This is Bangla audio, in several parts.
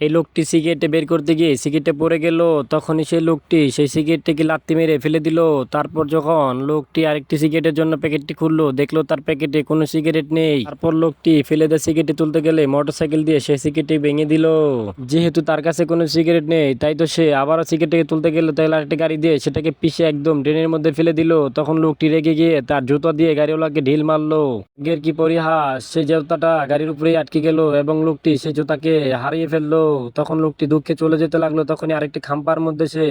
এই লোকটি সিগারেটে বের করতে গিয়ে সিগারেটে পড়ে গেল। তখনই সেই লোকটি সেই সিগারেটটিকে লাত্তি মেরে ফেলে দিল। তারপর যখন লোকটি আরেকটি সিগারেটের জন্য প্যাকেটটি খুললো, দেখল তার প্যাকেটে কোনো সিগারেট নেই। তারপর লোকটি ফেলে দেওয়া সিগারেটটি তুলতে গেলে মোটরসাইকেল দিয়ে সেই সিগারেটটি ভেঙে দিল। যেহেতু তার কাছে কোনো সিগারেট নেই, তাই তো সে আবারও সিগারেটটিকে তুলতে গেল। তাহলে আরেকটি গাড়ি দিয়ে সেটাকে পিষে একদম ড্রেনের মধ্যে ফেলে দিল। তখন লোকটি রেগে গিয়ে তার জুতো দিয়ে গাড়িওয়ালাকে ঢিল মারলো। গের কি পরিহাস? সেই জুতাটা গাড়ির উপরেই আটকে গেল এবং লোকটি সেই জুতাকে হারিয়ে ফেলল। তখন লোকটি দুঃখে চলে যেতে লাগল। তখনই আরেকটি খাম্পার মধ্যে সে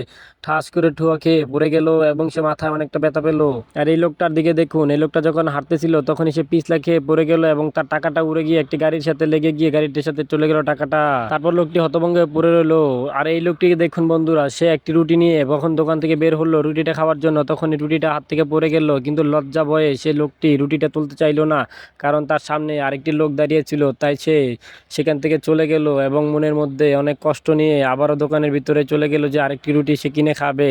ঠাস করে ঠুয়া খেয়ে পড়ে গেল এবং সে মাথায় অনেকটা ব্যথা পেল। আর এই লোকটার দিকে দেখুন, এই লোকটা যখন হাঁটতেছিল তখনই সে পিছলা খেয়ে পড়ে গেল এবং তার টাকাটা উড়ে গিয়ে একটি গাড়ির সাথে লেগে গিয়ে গাড়িটির সাথে চলে গেল টাকাটা। তারপর লোকটি হতভঙ্গ পড়ে রইল। আর এই লোকটিকে দেখুন বন্ধুরা, সে একটি রুটি নিয়ে কখন দোকান থেকে বের হলো রুটিটা খাওয়ার জন্য, তখনই রুটিটা হাত থেকে পড়ে গেল। কিন্তু লজ্জা ভয়ে সে লোকটি রুটিটা তুলতে চাইলো না, কারণ তার সামনে আরেকটি লোক দাঁড়িয়ে ছিল। তাই সে সেখান থেকে চলে গেল এবং মনের মধ্যে অনেক কষ্ট নিয়ে আবারও দোকানের ভিতরে চলে গেল যে আরেকটি রুটি সে কিনে খাবে।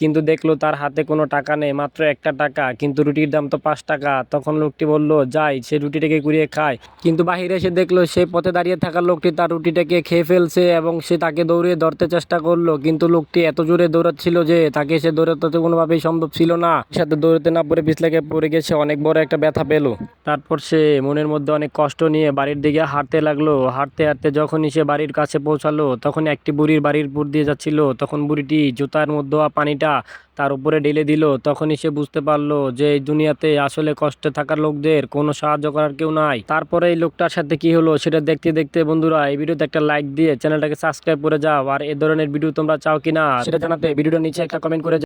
কিন্তু দেখল তার হাতে কোনো টাকা নেই, মাত্র একটা টাকা। কিন্তু রুটির দাম তো পাঁচ টাকা। তখন লোকটি বলল, যাই, সে রুটিটাকে কুড়িয়ে খায়। কিন্তু বাহিরে এসে দেখল, সে পথে দাঁড়িয়ে থাকা লোকটি তার রুটিটাকে খেয়ে ফেলছে এবং সে তাকে দৌড়িয়ে ধরতে চেষ্টা করল। কিন্তু লোকটি এত জোরে দৌড়াচ্ছিল যে তাকে সে দৌড়াতে কোনোভাবেই সম্ভব ছিল না। সাথে দৌড়াতে না পড়ে পিছলাকে পড়ে গেছে, অনেক বড় একটা ব্যথা পেল। তারপর সে মনের মধ্যে অনেক কষ্ট নিয়ে বাড়ির দিকে হাঁটতে লাগল। হাঁটতে হাঁটতে যখনই সে বাড়ির কাছে পৌঁছালো তখন একটি বুড়ির বাড়ির উপর দিয়ে যাচ্ছিল। তখন বুড়িটি জুতার মধ্যে হওয়া পানিটা তার উপরে ঢেলে দিল। তখনই সে বুঝতে পারল যে এই দুনিয়াতে আসলে কষ্টে থাকার লোকদের কোনো সাহায্য করার কেউ নাই। তারপরে এই লোকটার সাথে কি হলো সেটা দেখতে দেখতে বন্ধুরা এই ভিডিওতে একটা লাইক দিয়ে চ্যানেলটাকে সাবস্ক্রাইব করে যাও। আর এ ধরনের ভিডিও তোমরা চাও কিনা সেটা জানাতে ভিডিওটা নিচে একটা কমেন্ট করে